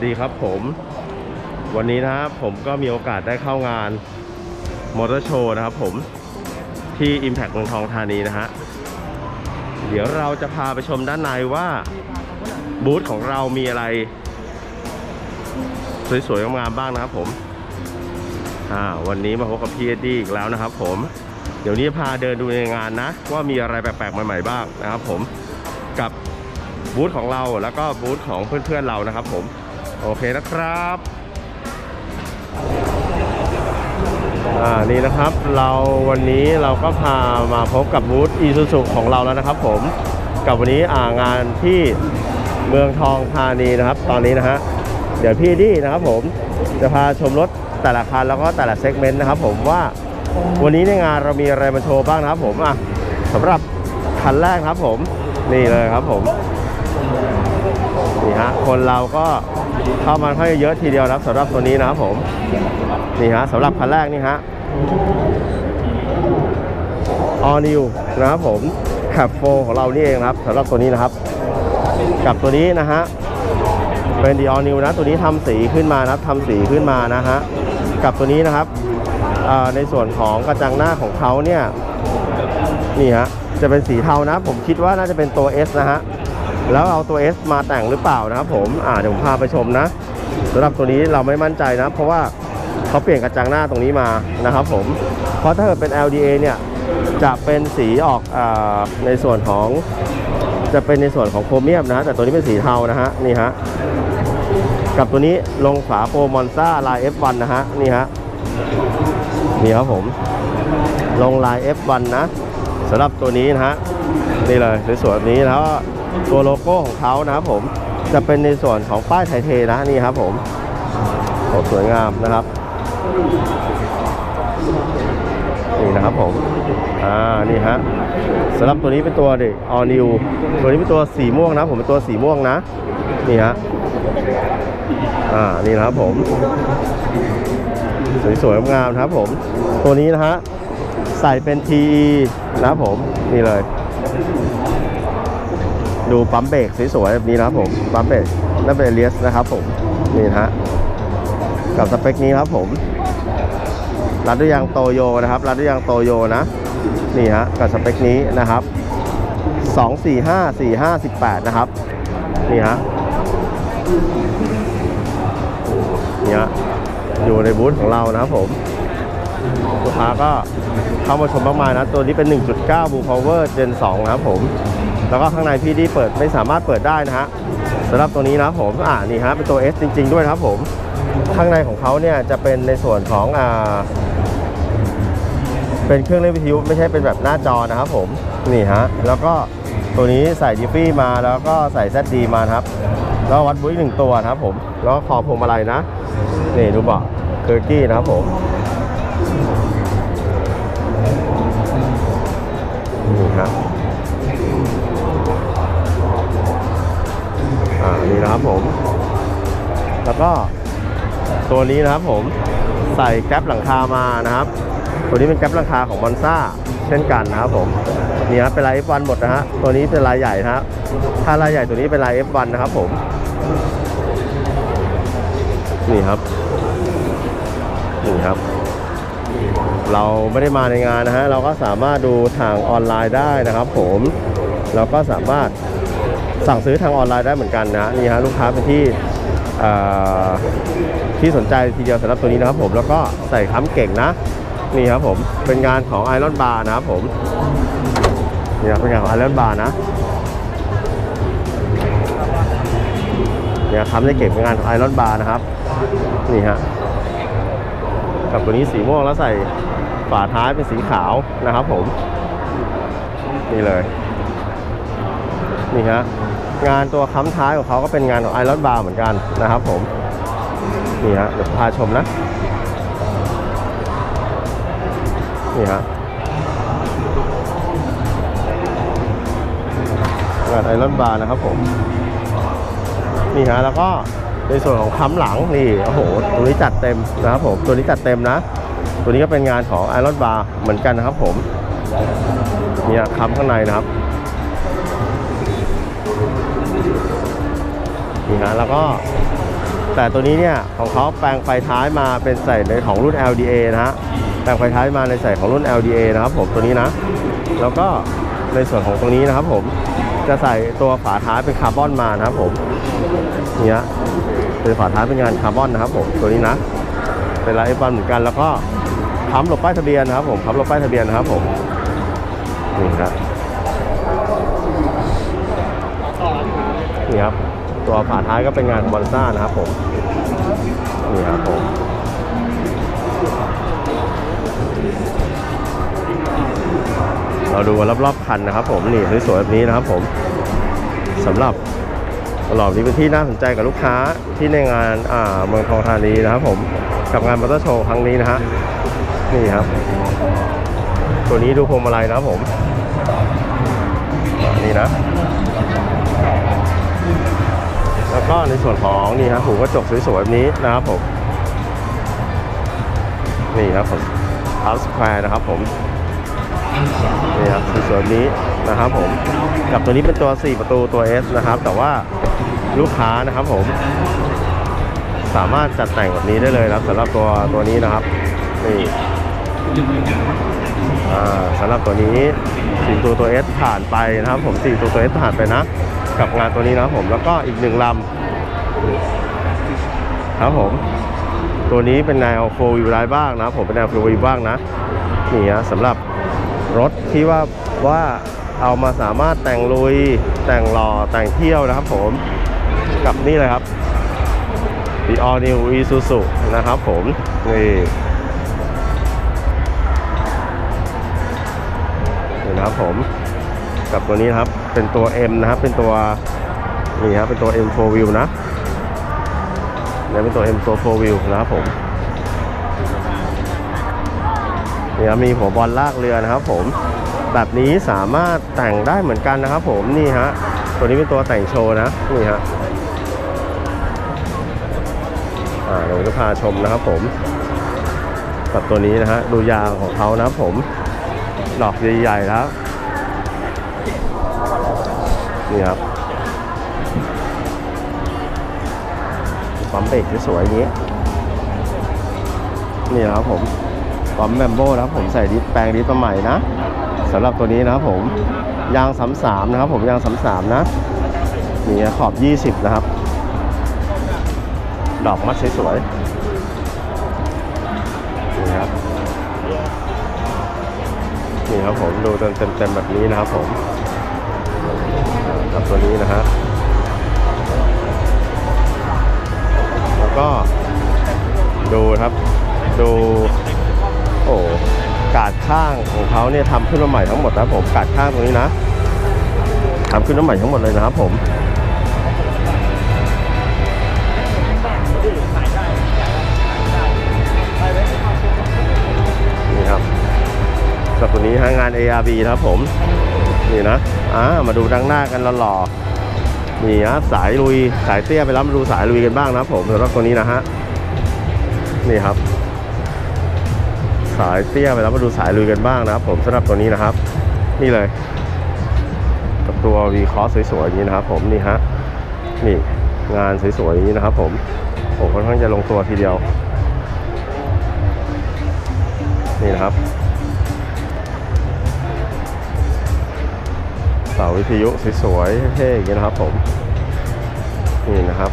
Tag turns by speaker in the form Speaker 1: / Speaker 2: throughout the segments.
Speaker 1: สวัสดีครับผมวันนี้นะครับผมก็มีโอกาสได้เข้างานมอเตอร์โชว์นะครับผมที่ Impact เมืองทองธานีนะฮะเดี๋ยวเราจะพาไปชมด้านในว่าบูธของเรามีอะไร สวยๆงามๆบ้างนะครับผมอ่าวันนี้มาพบกับพี่เอ็ดดี้อีกแล้วนะครับผมเดี๋ยวนี้พาเดินดูในงานนะ ว่ามีอะไรแปลกๆใหม่ๆบ้างนะครับผมกับบูธของเราแล้วก็บูธของเพื่อนๆเรานะครับผม โอเคนะครับอ่านี่นะครับเราวันนี้เราก็พามาพบกับบูธอีซูซูของเราแล้วนะครับ ผมกับวันนี้อ่างานที่เมืองทองธานีนะครับ ตอนนี้นะฮะเดี๋ยวพี่ดี้นะครับผมจะพาชมรถแต่ละคันแล้วก็แต่ละเซกเมนต์นะครับ ผมว่าวันนี้ในงานเรามีอะไรมาโชว์บ้างนะครับผมอะสำหรับคันแรกครับผมนี่เลยครับผมนี่ฮะคนเราก็ เข้ามาค่อนข้าเยอะทีเดียวนับสำหรับตัวนี้นะครับผมนี่ฮะสำหรับคันแรกนี่ฮะ All New นะครับผมแคปโฟของเรานี่เองนะครับสำหรับตัวนี้นะครับ กับตัวนี้นะฮะเป็น The All New นะตัวนี้ทำสีขึ้นมานับทำสีขึ้นมานะฮะกับตัวนี้นะครับในส่วนของกระจังหน้าของเขาเนี่ยนี่ฮะจะเป็นสีเทานะ ผมคิดว่าน่าจะเป็นตัว S นะฮะ แล้วเอาตัว S มาแต่งหรือเปล่านะครับผมอ่าเดี๋ยวผมพาไปชมนะสำหรับตัวนี้เราไม่มั่นใจนะ เพราะว่าเขาเปลี่ยนกระจังหน้าตรงนี้มานะครับผมเพราะถ้าเกิดเป็น LDA เนี่ยจะเป็นสีออกอในส่วนของจะเป็นในส่วนของโครเมียมนะแต่ตัวนี้เป็นสีเทานะฮะนี่ฮะกับตัวนี้ลงฝาโปรมอนซ่าลาย F1 นะฮะนี่ฮะนี่ครับผมลงลาย F1 นะสำหรับตัวนี้นะฮะนี่เลยสวยๆแบบนี้แล้ว ตัวโลโก้ของเขานะครับผมจะเป็นในส่วนของป้ายไทยเทนะนี่ครับผมโอ้สวยงามนะครับนี่นะครับผมอ่านี่ฮะสำหรับตัวนี้เป็นตัวเดิ all new ตัวนี้เป็นตัวสีม่วงนะผมเป็นตัวสีม่วงนะนี่ฮะอ่านี่นะครับผม สวยๆงามนะครับผม ตัวนี้นะฮะใส่เป็น TE นะครับผมนี่เลย ดูปั๊มเบรกสวยๆแบบนี้นะครับผมปั๊มเบรกนั่นเป็นเลียสนะครับผมนี่นะฮะกับสเปคนี้ครับผมรัดด้วยยางโตโยนะครับรัดด้วยยางโตโยนะนี่ฮะกับสเปคนี้นะครับ245 45 18นะครับนี่ฮะนี่ฮะอยู่ในบูธของเรานะครับผมลูกค้าก็เข้ามาชมมากมายนะ ตัวนี้เป็น 1.9 Blue Power Gen 2 นะครับผม แล้วก็ข้างในพี่ดีเปิดไม่สามารถเปิดได้นะฮะสำหรับตัวนี้นะผมอ่านี่ฮะเป็นตัว S จริง ๆ ด้วยครับผม ข้างในของเขาเนี่ยจะเป็นในส่วนของอ่าเป็นเครื่องเล่นวิทยุไม่ใช่เป็นแบบหน้าจอนะครับผมนี่ฮะแล้วก็ตัวนี้ใส่ดิฟฟี่มาแล้วก็ใส่ ZD มาครับ แล้ววัดบุ้ยหนึ่งตัวนะครับผมแล้วก็คอพวงมาลัยนะนี่ดูเบาะเคอร์กี้นะครับผมนี่ครับ นี่นะครับผม แล้วก็ตัวนี้นะครับผมใส่แก๊ปหลังคามานะครับ ตัวนี้เป็นแก๊ปหลังคาของมอนซ่าเช่นกันนะครับผมนี่ครับเป็นลาย F1 หมดนะฮะตัวนี้เป็นลายใหญ่นะฮะถ้าลายใหญ่ตัวนี้เป็นลาย F1 นะครับผม นี่ครับนี่ครับ เราไม่ได้มาในงานนะฮะเราก็สามารถดูทางออนไลน์ได้นะครับผม เราก็สามารถ สั่งซื้อทางออนไลน์ได้เหมือนกันนะนี่ฮะลูกค้าเป็นที่ที่สนใจทีเดียวสำหรับตัวนี้นะครับผมแล้วก็ใส่ค้ำเก่งนะนี่ครับผมเป็นงานของไอรอนบาร์นะครับผมนี่ครับเป็นงานของไอรอนบาร์นะเนี่ยค้ำได้เก่งเป็นงานของไอรอนบาร์นะครับนี่ฮะกับตัวนี้สีม่วงแล้วใส่ฝาท้ายเป็นสีขาวนะครับผมนี่เลย นี่ฮะงานตัวค้ำท้ายของเขาก็เป็นงานของไอรอนบาร์เหมือนกันนะครับผมนี่ฮะเดี๋ยวพาชมนะนี่ฮะงานไอรอนบาร์นะครับผมนี่ฮะแล้วก็ในส่วนของค้ำหลังนี่โอ้โหตัวนี้จัดเต็มนะครับผมตัวนี้จัดเต็มนะ ตัวนี้ก็เป็นงานของไอรอนบาร์เหมือนกันนะครับผมเนี่ยค้ำข้างในนะครับ นี่ฮะแล้วก็แต่ตัวนี้เนี่ยของเขาแปลงไฟท้ายมาเป็นใส่ในของรุ่น LDA นะฮะแปลงไฟท้ายมาในใส่ของรุ่น LDA นะครับผมตัวนี้นะ แล้วก็ในส่วนของตรงนี้นะครับผมจะใส่ตัวฝาท้ายเป็นคาร์บอนมานะครับผมเนี่ยเป็นฝาท้ายเป็นงานคาร์บอนนะครับผมตัวนี้นะ เป็นลายเอฟเหมือนกันแล้วก็ค้ำหลบป้ายทะเบียนนะครับผมค้ำหลบป้ายทะเบียนนะครับผมนี่ครับนี่ครับ ตัวฝาท้ายก็เป็นงานบอนซ่านะครับผมนี่ครับผมเราดูรอบๆคันนะครับ ผมนี่สวยๆแบบนี้นะครับ ผมสำหรับตลอดนี้เป็นที่น่าสนใจกับลูกค้าที่ในงานอ่าเมืองทองธานีนะครับ ผมกับงานมอเตอร์โชว์ครั้งนี้นะฮะนี่ครับ ตัวนี้ดูพวงมาลัยนะครับผมนี่นะ ก็ในส่วนของนี่ฮะหูกระจกสวยๆแบบนี้นะครับผมนี่ครับผมทัสแควร์นะครับผมนี่ครับสวยๆนี้นะครับผมกับตัวนี้เป็นตัว 4 ประตูตัว S นะครับ แต่ว่าลูกค้านะครับผม สามารถจัดแต่งแบบนี้ได้เลยนะครับสำหรับตัวตัวนี้นะครับนี่สำหรับตัวนี้สี่ตัวตัว S ผ่านไปนะครับ ผมสี่ตัวตัว S ผ่านไปนะ กับงานตัวนี้นะผมแล้วก็อีกหนึ่งลำครับผมตัวนี้เป็นแนวโฟวิวไลบ้างนะผมเป็นแนวโฟวิวบ้างนะนี่ฮะสำหรับรถที่ว่าว่าเอามาสามารถแต่งลุยแต่งหล่อแต่งเที่ยวนะครับผมกับนี่เลยครับ The All New Isuzu นะครับผมนี่นี่นะครับผม กับตัวนี้นะครับเป็นตัว M นะครับเป็นตัวนี่ครับเป็นตัว M 4 Wheel นะนี่เป็นตัว M ตัว4 Wheel นะครับผมนี่ครับมีหัวบอลลากเรือนะครับผมแบบนี้สามารถแต่งได้เหมือนกันนะครับผมนี่ฮะตัวนี้เป็นตัวแต่งโชว์นะนี่ฮะอ่าเดี๋ยวจะพาชมนะครับผมกับตัวนี้นะฮะดูยางของเขานะครับผมดอกใหญ่ๆแล้ว นี่ครับปั๊มเบรกสวยอย่างนี้นี่นะครับผมปั๊มแมมโบ้นะครับผมใส่ดิสแปลงดิสใหม่นะสำหรับตัวนี้นะครับผมยางสามสามนะครับผมยางสามสามนะนี่ขอบ20นะครับ ดอกมัดสวยๆนี่ครับนี่ครับผมดูเต็มๆแบบนี้นะครับผม กับตัวนี้นะฮะแล้วก็ดูครับดูโอ้กาดข้างของเขาเนี่ยทำขึ้นมาใหม่ทั้งหมดนะผมกาดข้างตรงนี้นะทำขึ้นมาใหม่ทั้งหมดเลยนะครับผมนี่ครับกับตัวนี้ฮะงาน ARB นะครับผม นี่นะอ่ามาดูดังหน้ากันหล่อๆนี่ฮะสายลุยสายเตี้ยไปแล้วมาดูสายลุยกันบ้างนะผมสำหรับตัวนี้นะฮะนี่ครับ สายเตี้ยไปแล้วมาดูสายลุยกันบ้างนะครับผมสำหรับตัวนี้นะครับ นี่เลยกับตัว V Cross สวยๆอย่างนี้นะครับ ผมนี่ฮะนี่งานสวยๆอย่างนี้นะครับ ผมโอ้ค่อนข้างจะลงตัวทีเดียว นี่นะครับ สาวิทยุสวยๆเท่ๆอย่างนี้นะครับผม นี่นะครับ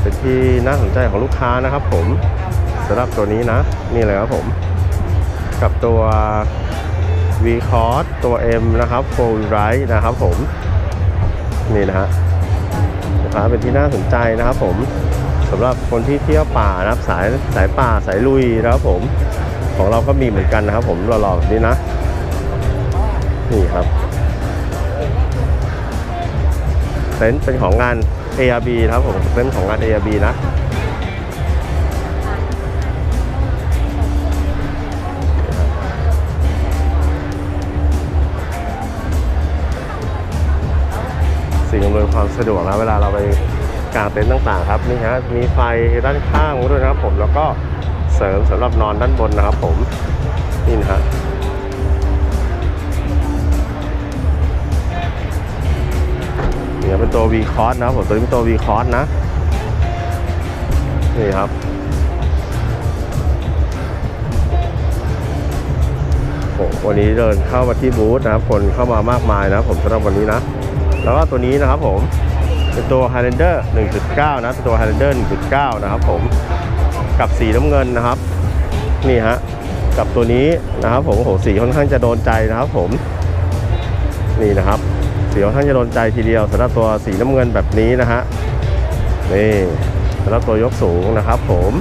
Speaker 1: เป็นที่น่าสนใจของลูกค้านะครับผมสำหรับตัวนี้นะ นี่เลยครับผม กับตัว V c o s ตัว M นะครับ Full Right นะครับผม นี่นะฮะนะครับเป็นที่น่าสนใจนะครับผมสำหรับคนที่เที่ยวป่านะครับสายสายป่าสายลุยนะครับผม ของเราก็มีเหมือนกันนะครับผมหล่อๆแบบนี้นะ นี่ครับเต็นท์เป็นของงาน ARB นะครับผมเต็นท์ของงาน ARB นะสิ่งอำนวยความสะดวกนะเวลาเราไปกางเต็นท์ต่างๆ ครับนี่ฮะมีไฟด้านข้างด้วยนะครับผมแล้วก็เสริมสำหรับนอนด้านบนนะครับผมนี่นะฮะ นี่เป็นตัว V Cross นะผมตัวนี้เป็นตัว V Cross นะ นี่ครับโอ้วันนี้เดินเข้ามาที่บูธนะครับ คนเข้ามามากมายนะผมสำหรับวันนี้นะ แล้วก็ตัวนี้นะครับผม เป็นตัว Highlander 1.9 นะ เป็นตัว Highlander 1.9 นะครับผม กับสีน้ำเงินนะครับ นี่ฮะ กับตัวนี้นะครับผมโอ้โหสีค่อนข้างจะโดนใจนะครับผม นี่นะครับ สีค่อนข้างจะโดนใจทีเดียวสำหรับตัวสีน้ำเงินแบบนี้นะฮะนี่สำหรับตัวยกสูงนะครับผม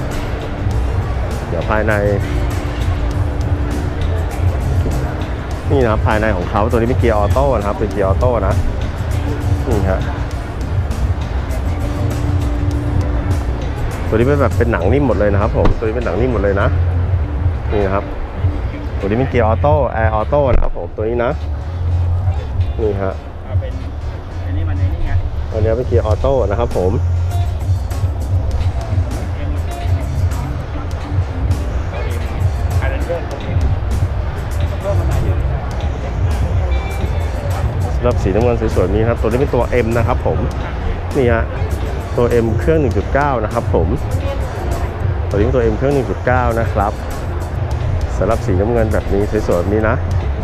Speaker 1: เดี๋ยวภายใน นี่นะครับภายในของเขาตัวนี้เป็นเกียร์ออโต้นะครับเป็นเกียร์ออโต้นะนี่ฮะตัวนี้เป็นแบบเป็นหนังนิ่มหมดเลยนะครับ ผมตัวนี้เป็นหนังนิ่มหมดเลยนะนี่นะครับ ตัวนี้เป็นเกียร์ออโต้แอร์ออโต้นะครับผมตัวนี้นะนี่ฮะ ตัวนี้เป็นเกียร์ออโต้นะครับผม
Speaker 2: เอ็มเอาเอ็มอันนั้นเรื่องของเอ็มเพิ่มมันหน่อยอยู่
Speaker 1: สำหรับสีน้ำเงินสวยๆนี้ครับ ตัวนี้เป็นตัว M นะครับผม นี่ฮะ ตัว M เครื่อง 1.9 นะครับผม ตัวนี้เป็นตัว M เครื่อง 1.9 นะครับสำหรับสีน้ำเงินแบบนี้สวยๆแบบนี้นะ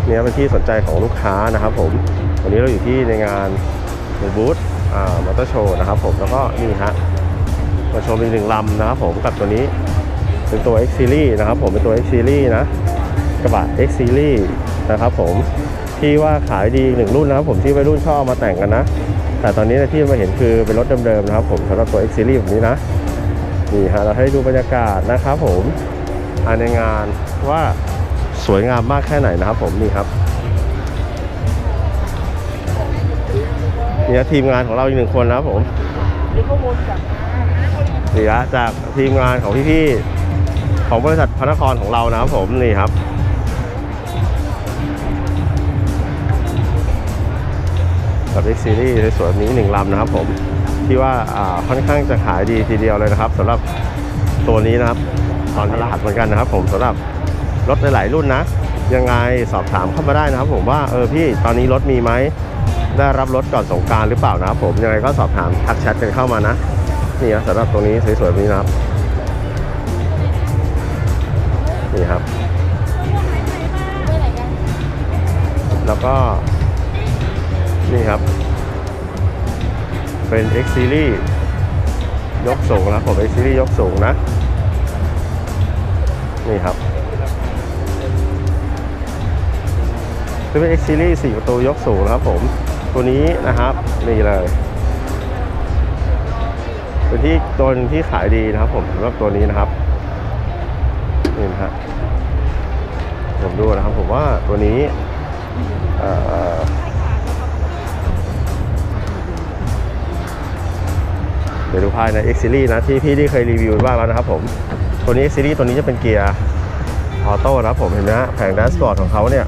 Speaker 1: เนี่ยเป็นที่สนใจของลูกค้านะครับผม วันนี้เราอยู่ที่ในงานในบูธ มอเตอร์โชว์นะครับผมแล้วก็นี่ฮะมาชมอีกหนึ่งลำนะครับผมกับตัวนี้เป็นตัว X Series นะครับผมเป็นตัว X Series นะกระบะ X Series นะครับผมที่ว่าขายดีหนึ่งรุ่นนะครับผมที่วัยรุ่นชอบมาแต่งกันนะ แต่ตอนนี้ที่มาเห็นคือเป็นรถเดิมๆนะครับผมสำหรับตัว X Series แบบนี้นะนี่ฮะเราให้ดูบรรยากาศนะครับผมในงานว่าสวยงามมากแค่ไหนนะครับผมนี่ครับ นี่นะทีมงานของเราอีกหนึ่งคนนะครับผมนี่ฮะจากทีมงานของพี่ๆของบริษัทพระนครของเรานะครับผมนี่ครับกับ X Series ในส่วนนี้หนึ่งลำนะครับผมที่ว่าอ่าค่อนข้างจะขายดีทีเดียวเลยนะครับสำหรับตัวนี้นะครับ ตอนนี้รหัสเหมือนกันนะครับ ผมสำหรับรถหลายๆรุ่นนะ ยังไงสอบถามเข้ามาได้นะครับ ผมว่าเออพี่ตอนนี้รถมีไหม ได้รับรถก่อนสงการหรือเปล่านะครับผมยังไงก็สอบถามทักแชทกันเข้ามานะนี่นะสำหรับตรงนี้สวยๆแบบนี้นะครับนี่ครับ แล้วก็ นี่ครับ เป็น X Series ยกสูงนะครับผม X Series ยกสูงนะ นี่ครับจะเป็น X Series 4 ประตูยกสูงนะครับผม ตัวนี้นะครับนี่เลยเป็นที่ตัวนึงที่ขายดีนะครับผมสำหรับตัวนี้นะครับนี่นะฮะผมดูนะครับผมว่าตัวนี้เอ่อเดี๋ยวดูภายใน X Series นะที่พี่ที่เคยรีวิวบ้างแล้วนะครับผมตัวนี้ X Series ตัวนี้จะเป็นเกียร์ออโต้นะครับผมเห็นไหมฮะแผงแดชบอร์ดของเขาเนี่ย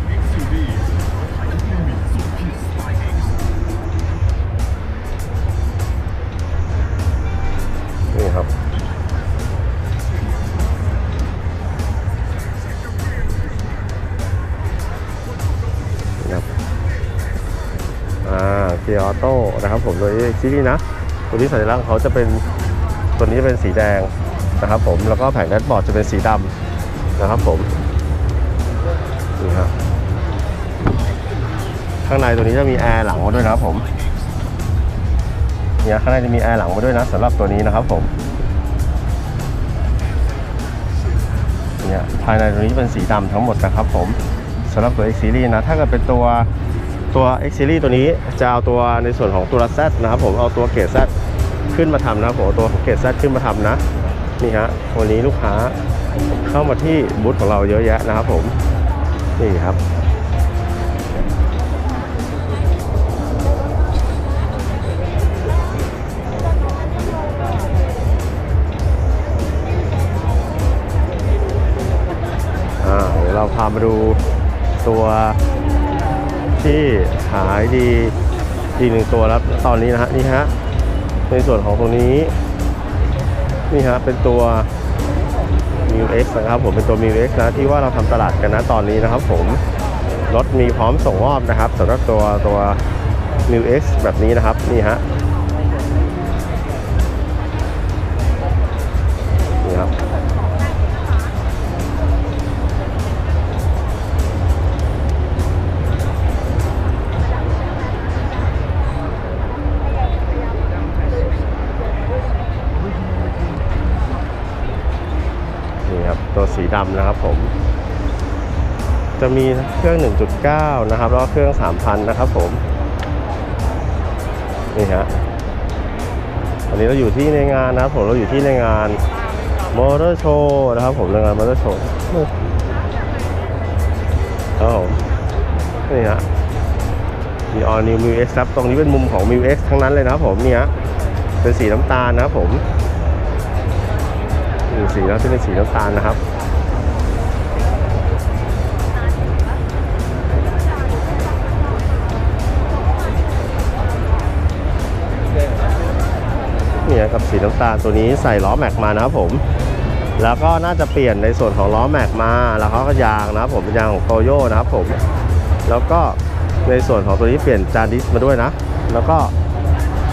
Speaker 1: โต้นะครับผมโดยที่นี่นะตัวที่สัญลักษณ์เขาจะเป็นตัวนี้จะเป็นสีแดงนะครับผมแล้วก็แผงแดชบอร์ดจะเป็นสีดำนะครับผมนี่ครับข้างในตัวนี้จะมีแอร์หลังมาด้วยนะครับผมเนี่ยข้างในจะมีแอร์หลังมาด้วยนะสำหรับตัวนี้นะครับผมเนี่ยภายในตัวนี้เป็นสีดำทั้งหมดนะครับผมสำหรับตัว X Series นะถ้าเกิดเป็นตัว ตัว X Series ตัวนี้จะเอาตัวในส่วนของตัว Z นะครับผมเอาตัวเกรด Z ขึ้นมาทำนะผมตัวเกรด Z ขึ้นมาทำนะนี่ฮะวันนี้ลูกค้าเข้ามาที่บูธของเราเยอะแยะนะครับผมนี่ครับเดี๋ยวเราพามาดูตัว ที่ขายดีอีกหนึ่งตัวแล้วตอนนี้นะฮะนี่ฮะในส่วนของตรงนี้ นี่ฮะเป็นตัว m u X นะครับผมเป็นตัว m u X นะที่ว่าเราทำตลาดกันนะตอนนี้นะครับผมรถมีพร้อมส่งมอบนะครับสำหรับตัวตัว New X แบบนี้นะครับนี่ฮะ ดำนะครับผม จะมีเครื่อง 1.9 นะครับ แล้วก็เครื่อง 3,000 นะครับผม นี่ฮะอันนี้เราอยู่ที่ในงานนะครับผมเราอยู่ที่ในงานมอเตอร์โชว์นะครับผมในงานมอเตอร์โชว์ครับผมนี่ฮะมี All New m i u X ครับตรงนี้เป็นมุมของ m i u X ทั้งนั้นเลยนะครับผมเนี่ยเป็นสีน้ำตาลนะครับผมนี่สีแล้วที่เป็นสีน้ำตาลนะครับ เนี่ยกับสีน้ำตาลตัวนี้ใส่ล้อแม็กมานะครับผม แล้วก็น่าจะเปลี่ยนในส่วนของล้อแม็กมา แล้วเขาก็ยางนะครับผมเป็นยางของโตโยนะครับผม แล้วก็ในส่วนของตัวนี้เปลี่ยนจานดิสมาด้วยนะ แล้วก็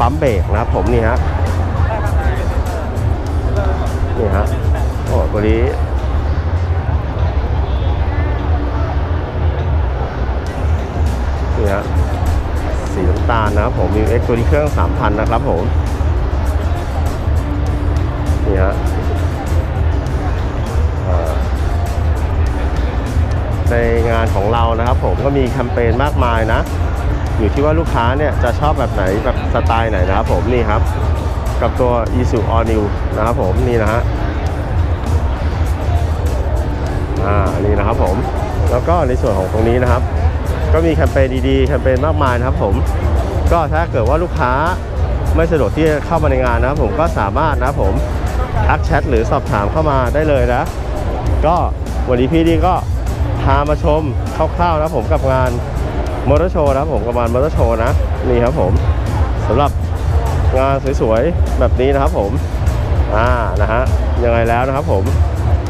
Speaker 1: ปั๊มเบรกนะครับผมนี่ฮะนี่ฮะโอ้ตัวนี้นี่ฮะสีน้ำตาลนะครับผมมีเอ็กตัวนี้เครื่อง 3,000 นะครับผม ในงานของเรานะครับ ผมก็มีแคมเปญมากมายนะ อยู่ที่ว่าลูกค้าเนี่ยจะชอบแบบไหนแบบสไตล์ไหนนะครับ ผมนี่ครับ กับตัว i s u All New นะครับผมนี่นะฮะอ่านี่นะครับผมแล้วก็ในส่วนของตรงนี้นะครับ ก็มีแคมเปญดีๆแคมเปญมากมายนะครับ ผมก็ถ้าเกิดว่าลูกค้าไม่สะดวกที่จะเข้ามาในงานนะครับ ผมก็สามารถนะครับผมทักแชทหรือสอบถามเข้ามาได้เลยนะ ก็วันนี้พี่ดีก็ พามาชมคร่าวๆนะผมกับงานมอเตอร์โชว์นะผมกับงานมอเตอร์โชว์นะนี่ครับผมสำหรับงานสวยๆแบบนี้นะครับผมอ่านะฮะยังไงแล้วนะครับผม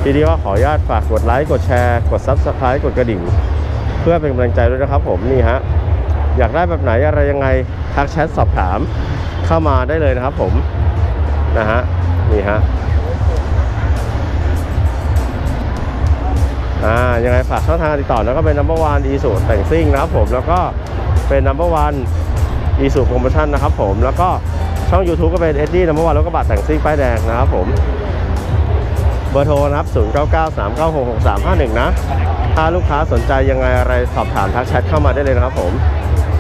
Speaker 1: พี่ดีก็ขออนุญาตฝากกดไลค์กดแชร์ กด Subscribe กดกระดิ่ง เพื่อเป็นกำลังใจด้วยนะครับผมนี่ฮะอยากได้แบบไหนอะไรยังไงทักแชทสอบถามเข้ามาได้เลยนะครับผมนะฮะนี่ฮะ อ่ายังไงฝากช่องทางติดต่อแล้วก็เป็น number one อีสุแต่งซิ่งนะครับผมแล้วก็เป็น number one อีสุโปรโมชั่นนะครับผมแล้วก็ช่อง YouTube ก็เป็น e d die number one แล้วก็บัตรแต่งซิ่งป้ายแดงนะครับผมเบอร์โทรนะครับ 0993966351 นะ ถ้าลูกค้าสนใจยังไงอะไรสอบถามทักแชทเข้ามาได้เลยนะครับผม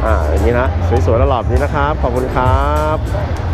Speaker 1: อ่า อย่างนี้นะ สวยๆแล้วหลอบนี้นะครับ ขอบคุณครับ